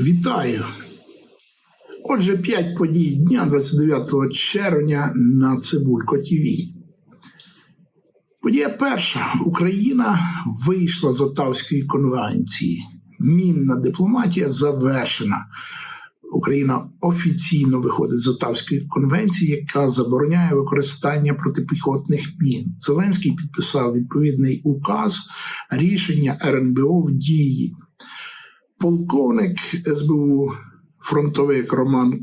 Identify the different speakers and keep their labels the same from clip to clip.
Speaker 1: Вітаю! Отже, п'ять подій дня 29 червня на Цибулько ТВ. Подія перша. Україна вийшла з Отавської конвенції. Мінна дипломатія завершена. Україна офіційно виходить з Отавської конвенції, яка забороняє використання протипіхотних мін. Зеленський підписав відповідний указ, рішення РНБО в дії. Полковник СБУ фронтовик Роман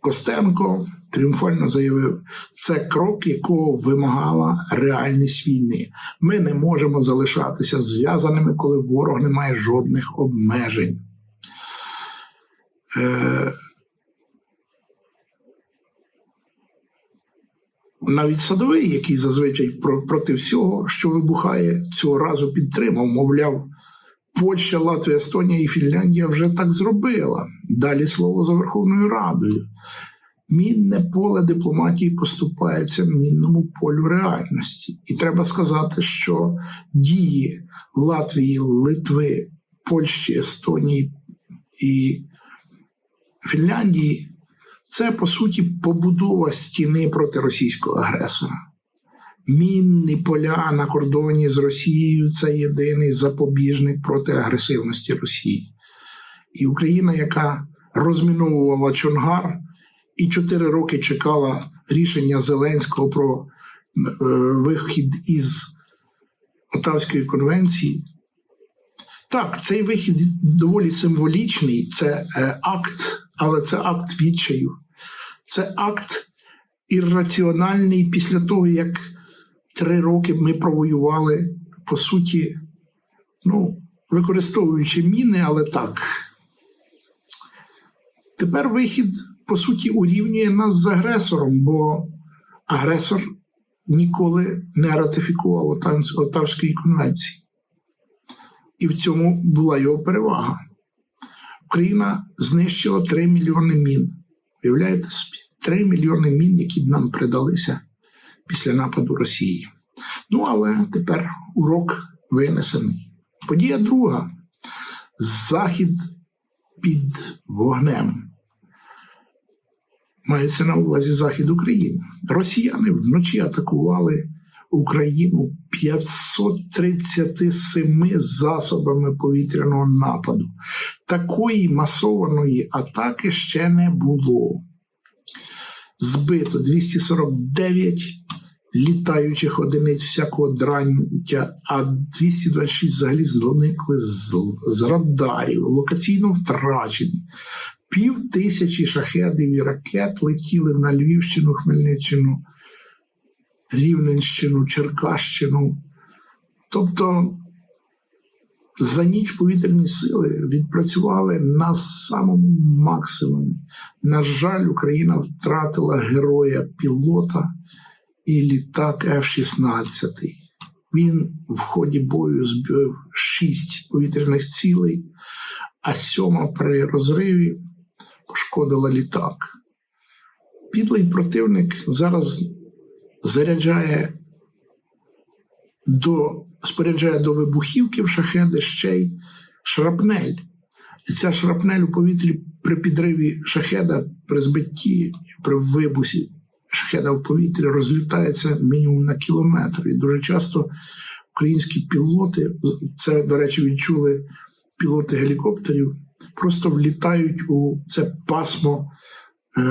Speaker 1: Костенко тріумфально заявив, це крок, якого вимагала реальність війни. Ми не можемо залишатися зв'язаними, коли ворог не має жодних обмежень. Е, Навіть садовий, який зазвичай про- проти всього, що вибухає, цього разу підтримав, мовляв, Польща, Латвія, Естонія і Фінляндія вже так зробила. Далі слово за Верховною Радою. Мінне поле дипломатії поступається мінному полю реальності. І треба сказати, що дії Латвії, Литви, Польщі, Естонії і Фінляндії це по суті побудова стіни проти російського агресора. Мінні поля на кордоні з Росією це єдиний запобіжник проти агресивності Росії. І Україна, яка розміновувала Чонгар і чотири роки чекала рішення Зеленського про е, вихід із Отавської конвенції. Так, цей вихід доволі символічний, це е, акт, але це акт відчаю. Це акт ірраціональний після того, як три роки ми провоювали, по суті, ну, використовуючи міни, але так. Тепер вихід, по суті, урівнює нас з агресором, бо агресор ніколи не ратифікував Отавської конвенції. І в цьому була його перевага. Україна знищила 3 мільйони мін. Уявляєте собі? 3 мільйони мін, які б нам придалися після нападу Росії. Ну, але тепер урок винесений. Подія друга. Захід під вогнем. Мається на увазі Захід України. Росіяни вночі атакували Україну 537 засобами повітряного нападу. Такої масованої атаки ще не було. Збито 249 літаючих одиниць всякого дрантя, а 226 взагалі зникли з, з радарів, локаційно втрачені. Пів тисячі шахедів і ракет летіли на Львівщину, Хмельниччину, Рівненщину, Черкащину. Тобто за ніч повітряні сили відпрацювали на самому максимумі. На жаль, Україна втратила героя пілота і літак F-16. Він в ході бою збив шість повітряних цілей, а сьома при розриві пошкодила літак. Підлий противник зараз заряджає до споряджає до вибухівки в шахеди ще й шрапнель. І ця шрапнель у повітрі при підриві шахеда, при збитті, при вибусі шахеда в повітрі розлітається мінімум на кілометр. І дуже часто українські пілоти, це, до речі, відчули пілоти гелікоптерів, просто влітають у це пасмо е,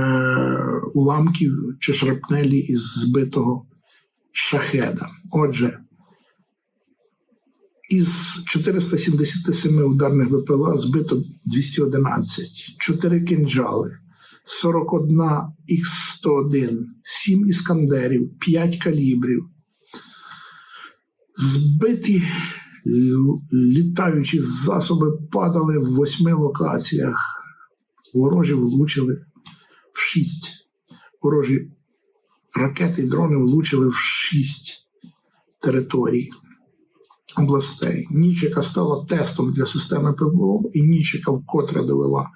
Speaker 1: уламків чи шрапнелі із збитого шахеда. Отже, із 477 ударних БПЛА збито 211, 4 кинджали, 41 Х-101, 7 іскандерів, 5 калібрів. Збиті літаючі засоби падали в восьми локаціях. Ворожі влучили в шість. Ворожі ракети і дрони влучили в шість територій областей. Ніч, яка стала тестом для системи ПВО, і ніч, яка вкотре довела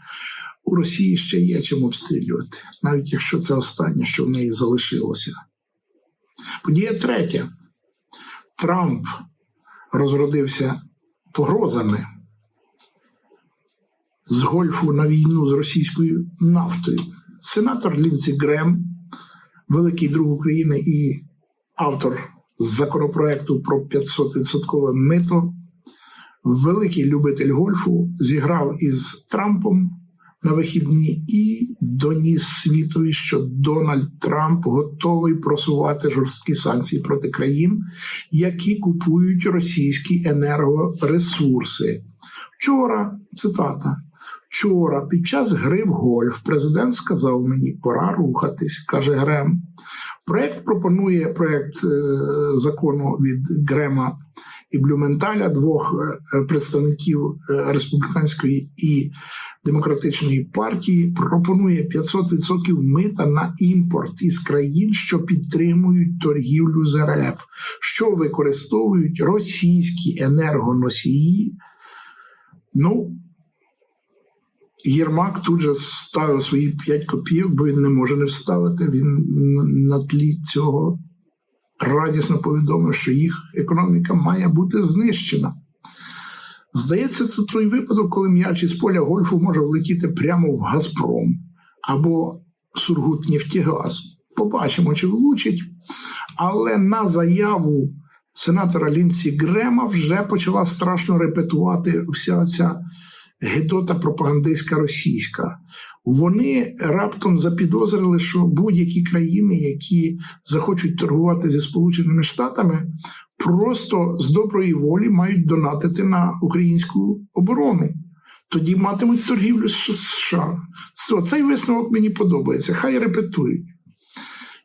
Speaker 1: у Росії ще є чим обстрілювати, навіть якщо це останнє, що в неї залишилося. Подія третя. Трамп розродився погрозами з гольфу на війну з російською нафтою. Сенатор Лінці Грем, великий друг України і автор законопроекту про 500% мито, великий любитель гольфу, зіграв із Трампом на вихідні і доніс світові, що Дональд Трамп готовий просувати жорсткі санкції проти країн, які купують російські енергоресурси. Вчора цитата. Вчора, під час гри в гольф, президент сказав мені, пора рухатись, каже Грем. Проект пропонує проект е, закону від Грема і Блюменталя, двох е, представників е, республіканської і демократичної партії, пропонує 500% мита на імпорт із країн, що підтримують торгівлю з РФ, що використовують російські енергоносії. Ну, Єрмак тут же ставив свої 5 копійок, бо він не може не вставити. Він на тлі цього радісно повідомив, що їх економіка має бути знищена. Здається, це той випадок, коли м'яч із поля гольфу може влетіти прямо в Газпром або Сургутнефтегаз. Побачимо, чи влучить. Але на заяву сенатора Лінці Грема вже почала страшно репетувати вся ця гедота пропагандистська російська. Вони раптом запідозрили, що будь-які країни, які захочуть торгувати зі Сполученими Штатами, просто з доброї волі мають донатити на українську оборону. Тоді матимуть торгівлю з США. Цей висновок мені подобається. Хай репетують.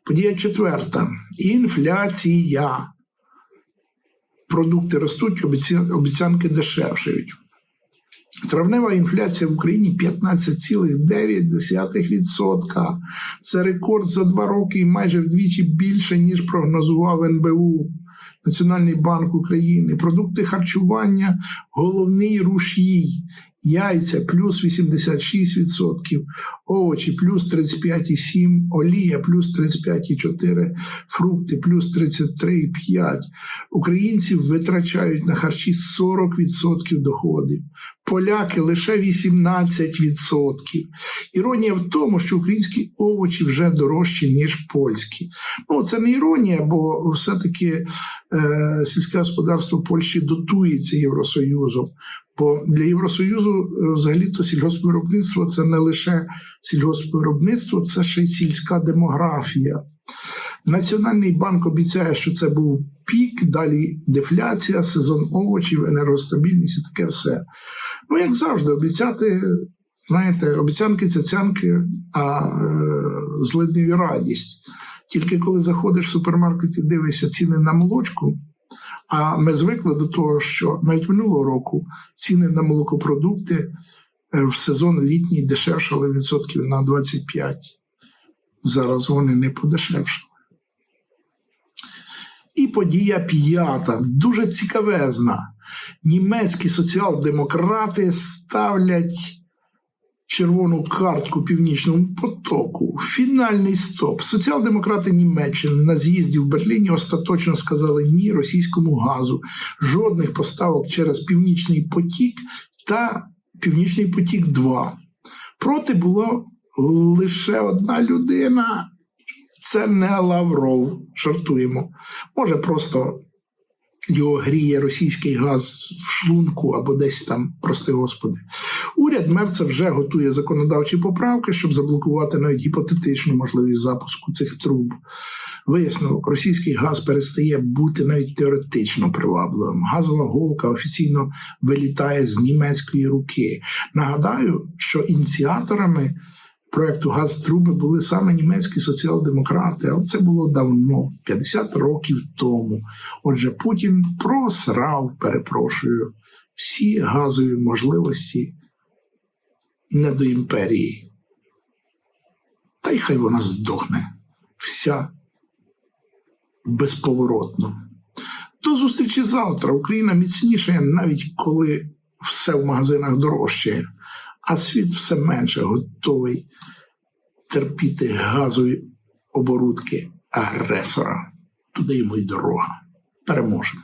Speaker 1: Подія четверта. Інфляція. Продукти ростуть, обіцянки дешевшають. Травнева інфляція в Україні 15,9%. Це рекорд за два роки і майже вдвічі більше, ніж прогнозував НБУ. Національний банк України, продукти харчування, головний рушій, яйця плюс 86%, овочі плюс 35,7%, олія плюс 35,4%, фрукти плюс 33,5%. Українці витрачають на харчі 40% доходів, поляки лише 18%. Іронія в тому, що українські овочі вже дорожчі, ніж польські. Ну, це не іронія, бо все-таки е, сільське господарство Польщі дотується Євросоюзом. Бо для Євросоюзу е, взагалі-то сільгоспвиробництво це не лише сільгоспвиробництво, це ще й сільська демографія. Національний банк обіцяє, що це був пік, далі дефляція, сезон овочів, енергостабільність і таке все. Ну, як завжди, обіцяти, знаєте, обіцянки цяцянки, а е, злидневі радість. Тільки коли заходиш в супермаркет і дивишся ціни на молочку. А ми звикли до того, що навіть минулого року ціни на молокопродукти е, в сезон літній дешевшали відсотків на 25. Зараз вони не подешевшали. І подія п'ята, дуже цікавезна. Німецькі соціал-демократи ставлять червону картку північному потоку. Фінальний стоп. Соціал-демократи Німеччини на з'їзді в Берліні остаточно сказали ні російському газу, жодних поставок через Північний потік та Північний потік 2 Проти було лише одна людина. Це не Лавров, жартуємо. Може, просто його гріє російський газ в шлунку або десь там, прости господи. Уряд Мерца вже готує законодавчі поправки, щоб заблокувати навіть гіпотетичну можливість запуску цих труб. Висновок, російський газ перестає бути навіть теоретично привабливим. Газова голка офіційно вилітає з німецької руки. Нагадаю, що ініціаторами проекту Газтруби були саме німецькі соціал-демократи, але це було давно, 50 років тому. Отже, Путін просрав, перепрошую, всі газові можливості не до імперії. Та й хай вона здохне вся безповоротно. До зустрічі завтра Україна міцніше, навіть коли все в магазинах дорожчає а світ все менше готовий терпіти газові оборудки агресора. Туди йому й дорога. Переможемо.